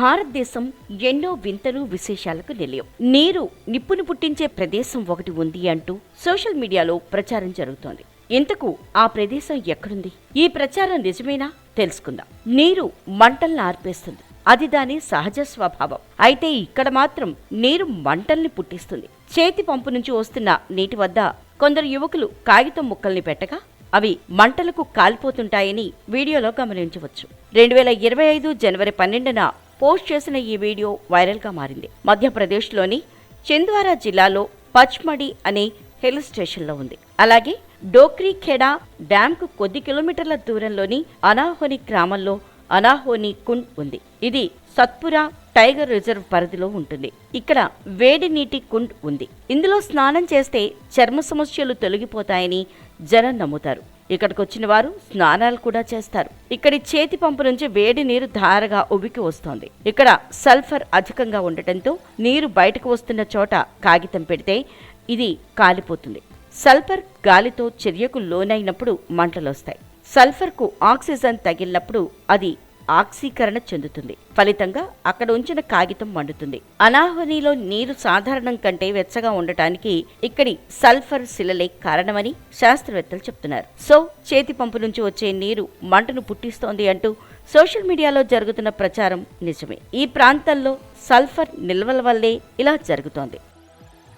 భారతదేశం ఎన్నో వింతలు విశేషాలకు నిలయం. నీరు నిప్పును పుట్టించే ప్రదేశం ఒకటి ఉంది అంటూ సోషల్ మీడియాలో ప్రచారం జరుగుతోంది. ఇంతకు ఆ ప్రదేశం ఎక్కడుంది? ఈ ప్రచారం నిజమేనా? తెలుసుకుందాం. నీరు మంటల్ని ఆర్పేస్తుంది. అది దాని సహజ స్వభావం. అయితే ఇక్కడ మాత్రం నీరు మంటల్ని పుట్టిస్తుంది. చేతి పంపు నుంచి వస్తున్న నీటి వద్ద కొందరు యువకులు కాగితం ముక్కల్ని పెట్టగా అవి మంటలకు కాలిపోతుంటాయని వీడియోలో గమనించవచ్చు. రెండు వేల ఇరవై ఐదు జనవరి పన్నెండున పోస్ట్ చేసిన ఈ వీడియో వైరల్గా మారింది. మధ్యప్రదేశ్లోని చింద్వారా జిల్లాలో పచ్మడి అనే హిల్ స్టేషన్లో ఉంది. అలాగే డోక్రీ ఖేడా డ్యాంకు కొద్ది కిలోమీటర్ల దూరంలోని అనాహోని గ్రామంలో అనాహోని కుండ్ ఉంది. ఇది సత్పురా టైగర్ రిజర్వ్ పరిధిలో ఉంటుంది. ఇక్కడ వేడి నీటి కుండ్ ఉంది. ఇందులో స్నానం చేస్తే చర్మ సమస్యలు తొలగిపోతాయని జనం నమ్ముతారు. ఇక్కడికి వచ్చిన వారు స్నానాలు కూడా చేస్తారు. ఇక్కడి చేతి పంపు నుంచి వేడి నీరు ధారగా ఉబికి వస్తోంది. ఇక్కడ సల్ఫర్ అధికంగా ఉండటంతో నీరు బయటకు వస్తున్న చోట కాగితం పెడితే ఇది కాలిపోతుంది. సల్ఫర్ గాలితో చర్యకు లోనైనప్పుడు మంటలొస్తాయి. సల్ఫర్కు ఆక్సిజన్ తగిలినప్పుడు అది ఆక్సీకరణ చెందుతుంది. ఫలితంగా అక్కడ ఉంచిన కాగితం మండుతుంది. అనాహనిలో నీరు సాధారణం కంటే వెచ్చగా ఉండటానికి ఇక్కడి సల్ఫర్ శిలలే కారణమని శాస్త్రవేత్తలు చెప్తున్నారు. సో చేతి పంపు నుంచి వచ్చే నీరు మంటను పుట్టిస్తోంది అంటూ సోషల్ మీడియాలో జరుగుతున్న ప్రచారం నిజమే. ఈ ప్రాంతంలో సల్ఫర్ నిల్వల వల్లే ఇలా జరుగుతోంది.